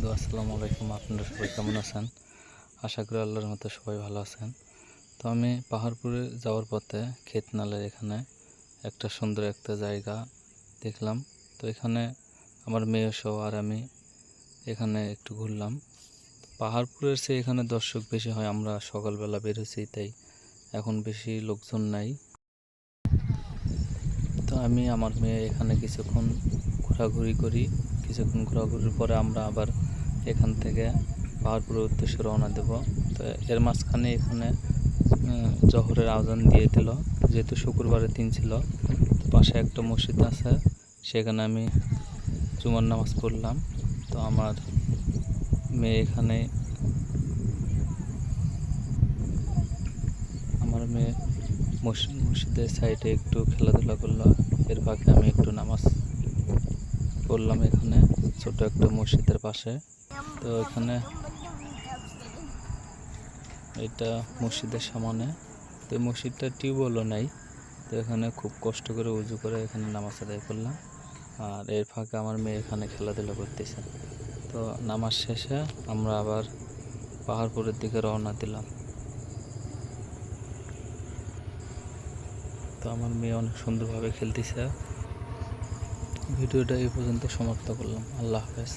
বন্ধু, আসসালামু আলাইকুম। আপনারা সবাই কেমন আছেন? আশা করি আল্লাহর মতো সবাই ভালো আছেন। তো আমি পাহাড়পুরে যাওয়ার পথে ক্ষেতনালের এখানে একটা সুন্দর একটা জায়গা দেখলাম। তো এখানে আমার মেয়ে সহ আর আমি এখানে একটু ঘুরলাম। পাহাড়পুরের সে এখানে দর্শক বেশি হয়, আমরা সকালবেলা বেরোছি তাই এখন বেশি লোকজন নাই। তো আমি, আমার মেয়ে এখানে কিছুক্ষণ ঘোরাঘুরি করি। কিছুক্ষণ ঘোরাঘুরির পরে আমরা আবার এখান থেকে পাহাড়পুরের উদ্দেশ্যে রওনা দেব। তো এর মাঝখানে এখানে জহরের আয়োজন দিয়ে দিল। যেহেতু শুক্রবারের দিন ছিল, তো পাশে একটা মসজিদ আছে, সেখানে আমি জুমার নামাজ পড়লাম। তো আমার মেয়ে এখানে, আমার মেয়ে মসজিদ মসজিদের সাইডে একটু খেলাধুলা করল। এর ফাঁকে আমি একটু নামাজ পড়লাম এখানে ছোট একটা মসজিদের পাশে। তো এখানে এটা মসজিদের সামনে। তো মসজিদটা টিউবওয়েলও নাই, তো এখানে খুব কষ্ট করে উজু করে এখানে নামাজ আদায় করলাম। আর এর ফাঁকে আমার মেয়ে এখানে খেলাধুলা করতেছে। তো নামাজ শেষে আমরা আবার পাহাড়পুরের দিকে রওনা দিলাম। তো আমার মেয়ে অনেক সুন্দরভাবে খেলতেছে। ভিডিওটা এই পর্যন্ত সমাপ্ত করলাম। আল্লাহ হাফেজ।